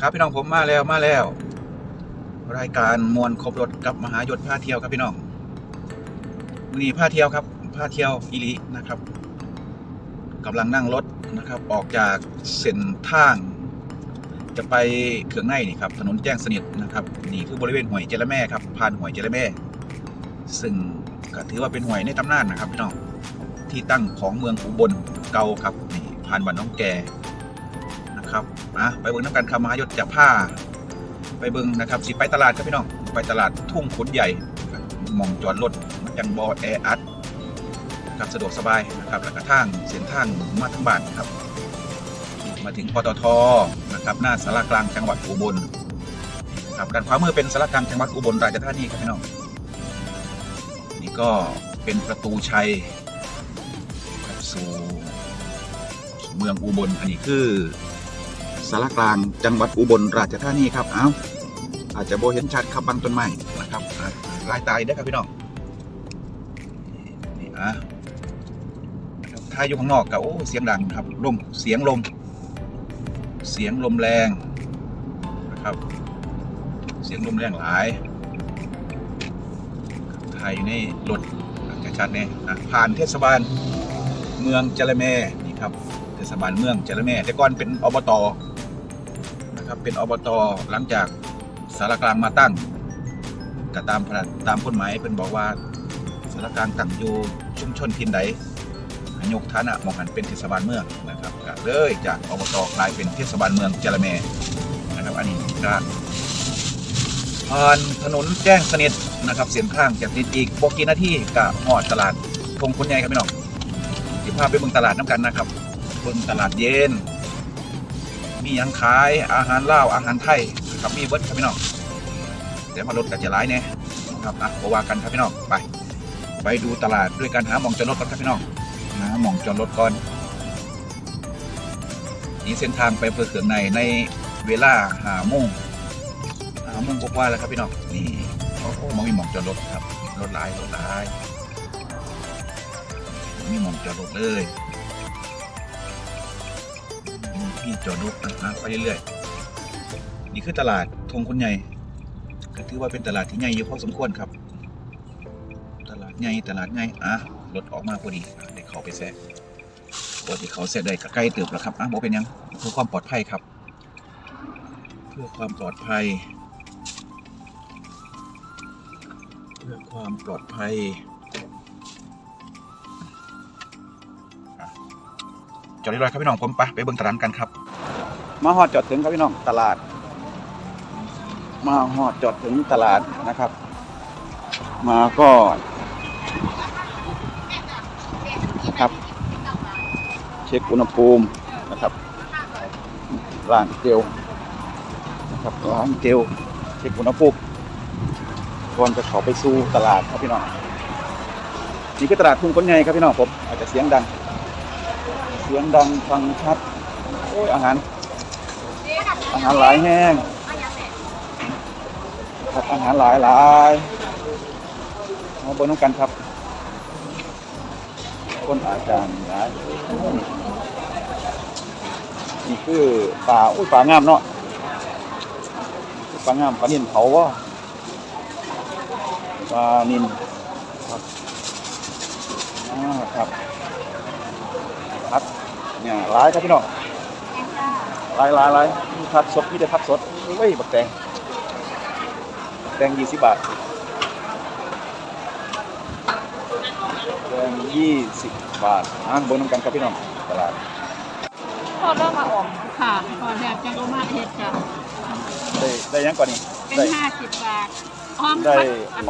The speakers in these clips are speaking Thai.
ครับพี่น้องผมมาแล้วมาแล้ว รายการมวลครบรถกับมหายศพาเที่ยวครับพี่น้องวันนี้าเที่ยวครับพาเที่ยวอิลินะครับกำลังนั่งรถนะครับ ออกจากเส้นทาง จะไปเขื่องในนี่ครับถนนแจ้งสนิทนะครับนี่คือบริเวณห้วยเจระแม่ครับผ่านห้วยเจระแม่ ซึ่งก็ถือว่าเป็นห้วยในตำนานนะครับพี่น้องที่ตั้งของเมืองอุบลเก่าครับนี่ผ่านบ้านน้องแก นะครับอะไปเบิ่งน้ำกันคำมายศจะผ้า ไปเบิ่งนะครับสิไปตลาดครับพี่น้องไปตลาดทุ่งขุนใหญ่หมองจอดรถมันยังบอแออัดครับสะดวกสบายนะครับแล้วก็ทางเส้นทางมาทั้งบ้านครับ มาถึงปตทนะครับหน้าสารกลางจังหวัดอุบลครับด้านขวามือเป็นสารกลางจังหวัดอุบลราชธานีครับพี่น้องนี่ก็เป็นประตูชัยสู่เมืองอุบลอันนี้คือารกลาง จังหวัดอุบลราชธานีครับ เอ้าอาจจะโบเห็นชัดครับบางต้นไม้นะครับลายตายได้ครับพี่น้องนี่อะนะถ้าอยู่ข้างนอกก็โอ้เสียงดังครับลมเสียงลม เสียงลมแรงนะครับ เสียงลมแรงหลายไทยอยู่ในรถจะชัดเนี่ยอะผ่านเทศบาลเมืองจระแมนี่ครับเทศบาลเมืองจระแม่แต่ก่อนเป็นอบต นะครับ เป็นอบตหลังจากสารกลางมาตั้งก็ตามตามกฎหมายเป็นบอกว่าสารกลางตั้งอยู่ชุมชนทินใดยกฐานะมองหันเป็นเทศบาลเมืองนะครับก็เลยจากอบตกลายเป็นเทศบาลเมืองจระแม่นะครับอันนี้ก็ผ่านถนนแจ้งสนิทนะครับ เสียงข้างจากนิดอีกบกี่นาทีกับหอดตลาดทงคุณใหญ่ครับพี่น้องที่พาไปเบิงตลาดน้ำกันนะครับเบิงตลาดเย็น มียังขายอาหารลาวอาหารไทยนะครับมีเบิร์ดครับพี่น้องเดี๋ยวมารถกันจะร้ายแน่นะครับอะก็ว่ากันครับพี่น้องไป ไปดูตลาดด้วยการหาหมองจอดรถก่อนครับพี่น้องหาหมองจอดรถก่อนนี่เส้นทางไปอำเภอเขืองในในเวลาหาโมงหาโมงกว่าแล้วครับพี่น้องนี่โอ้โหมองมีหมองจอดรถครับรถหลายรถหลายมีหมองจอดรถเลย พี่จอดรถนะไปเรื่อยๆนี่คือตลาดทงคนใหญ่ก็ถือว่าเป็นตลาดที่ใหญ่อยู่พอสมควรครับ ตลาดใหญ่ตลาดใหญ่อะรถออกมาพอดีอะได้เขาไปแทรกปกติเขาแทรกได้ก็ใกล้เติบแล้วครับอะบอกเป็นยังเพื่อความปลอดภัยครับ เพื่อความปลอดภัย เพื่อความปลอดภัย จอดเรียบร้อยครับพี่น้องผมไปไปเบิ่งตลาดกันครับ มาฮอดจอดถึงครับพี่น้องตลาด มาฮอดจอดถึงตลาดนะครับ มาก็นะครับ เช็คอุณหภูมินะครับล้างเจลนะครับล้างเจลเช็คอุณหภูมิก่อนจะข้าไปสู่ตลาดครับพี่น้องนี่คือตลาดทุ่งก้นใหญ่ครับพี่น้องผมอาจจะเสียงดัง เสียงดังฟังชัด โอ้ยอาหาร อาหารหลายแห้งครับอาหารหลายหลายมาบนน้องกันครับ คนอาจารย์หลายนี่คือปลาอุ้ยปลางามเนาะปลางามปลานินเผาวะปลานินครับอ่าครับครับ เนี่ยร้ายครับพี่น้องร้ายร้ายร้ายมีผักสดมีแต่ผักสดเฮ้ยบักแตงบักแตงยี่สิบบาทแตงยี่สิบบาทอ่านบนน้ำกันครับพี่น้องตลาดพอเริ่มมาออกค่ะพอแบบจังก็มาเฮ็ดค่ะได้ได้ยังก่อนนี่เป็นได้ห้าสิบบาทออมได้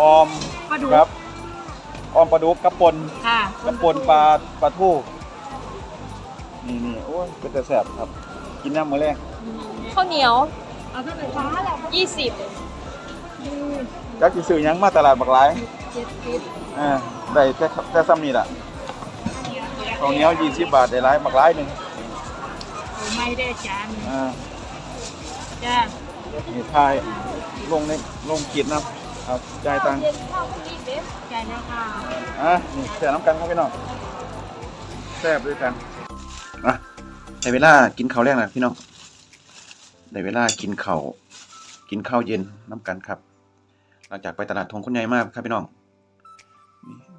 ออมปลาดุกครับออมปลาดุกกระปนค่ะกระปนปลาปลาทู นี่นี่โอ้ยเป็นแต่แสบครับ กินน้ำมื้อแรกข้าวเหนียวเอาเท่าไหร่ฟ้าแล้ว20จักสิซื้อหยังมาตลาดบักหลายเจ็ดสิบอ่าได้แต่แต่ซ้ำนี่แหละข้าวเหนียวยี่สิบบาทได้หลายบักหลายหนึ่งไม่ได้จานอ่าจ้านี่ทายลงในลงขีดนะครับจ่ายตังค์จ่ายแล้วค่ะอะนี่แซ่น้ำกันครับพี่น้องแซ่บด้วยกัน อะใช้เวลากินข้าวแรกนะพี่น้องในเวลากินข้าวกินข้าวเย็นน้ำกันครับ หลังจากไปตลาดทงคุณยายมากครับพี่น้อง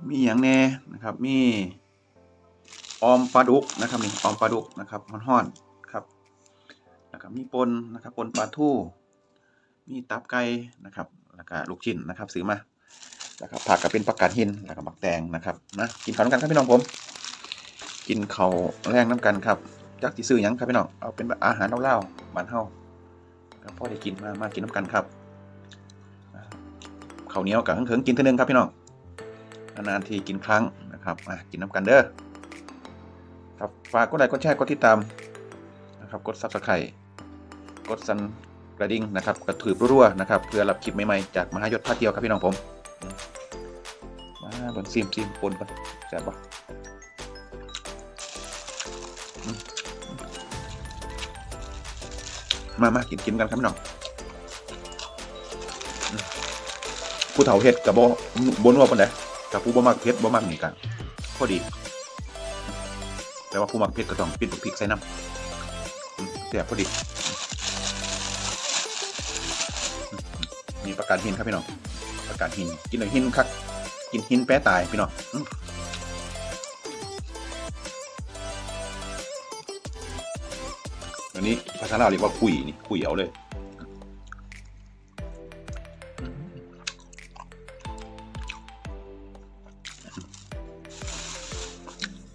มีอย่างแน่นะครับ มีออมปลาดุกนะครับนี่ออมปลาดุกนะครับห่อนๆครับแล้วก็มีปนนะครับปนปลาทู่ มีตับไก่นะครับแล้วก็ลูกชิ้นนะครับซื้อมาแล้วก็ผักก็เป็นผักกาดหินแล้วก็บักแตงนะครับนะกินข้าวน้ำกันครับพี่น้องผม กินเขาแรงน้ำกันครับจักที่ซื้อยังครับพี่น้องเอาเป็นอาหารเล่าๆบ้านเฮาก็พอได้กินมามากินน้ำกันครับเขาเหนียวกับเขิงกินเท่านึงครับพี่น้องนานๆทีกินครั้งนะครับกินน้ำกันเด้อครับฝากกดไลค์กดแชร์กดติดตามนะครับกดซับสไครต์กดสั่นกระดิ่งนะครับกระถือรัวๆนะครับเพื่อรับคลิปใหม่ๆจากมหายศพาเที่ยวครับพี่น้องผมมมาบนซิมซิมปนก่อนแซ่บปะ มามากินกินกันครับพี่น้องผู้เฒ่าเฮ็ดกับบ่บนว่าปานใดกับผู้บ่มักเผ็ดบ่มักนี่กันพอดี แต่ว่าผู้มักเผ็ดก็ต้องปิดพริกใส่น้ำแซ่บพอดีมีประกาศหินครับพี่น้องประกาศหิน กินเลยหินคักกินหินแปะตายพี่น้อง อันนี้ภาษาลาวเรียกว่ากุยนี่กุยเอาเลย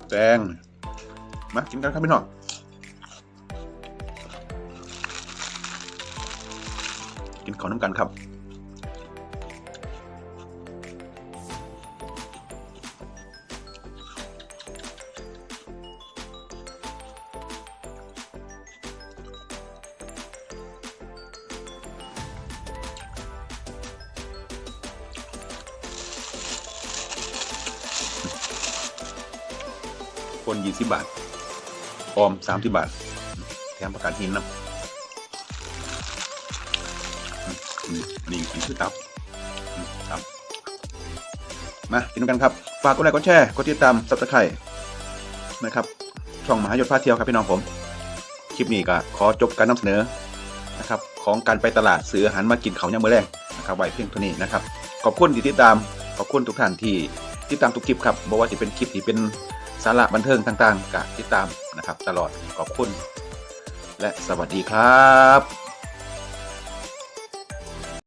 แตงมากินกันครับพี่น้องกินข้าวน้ำกันครับ คนยี่สิบบาท ออมสามสิบบาท แถมประกันหินนะนี่นี่คือตับมตับ มากินกันครับ ฝากกดไลค์กดแชร์กดติดตามซับสไครต์นะครับ ช่องมหายศพาเที่ยวครับพี่น้องผม คลิปนี้ก็ขอจบการนำเสนอนะครับ ของการไปตลาดซื้ออาหารมากินเขาเนี่ยมื้อแรกนะครับไว้เพียงเท่านี้นะครับ ขอบคุณที่ติดตาม ขอบคุณทุกท่านที่ติดตามทุกคลิปครับบอกว่าจะเป็นคลิปที่เป็น สาระบันเทิงต่างๆกะติดตามนะครับ ตลอดขอบคุณ และสวัสดีครับ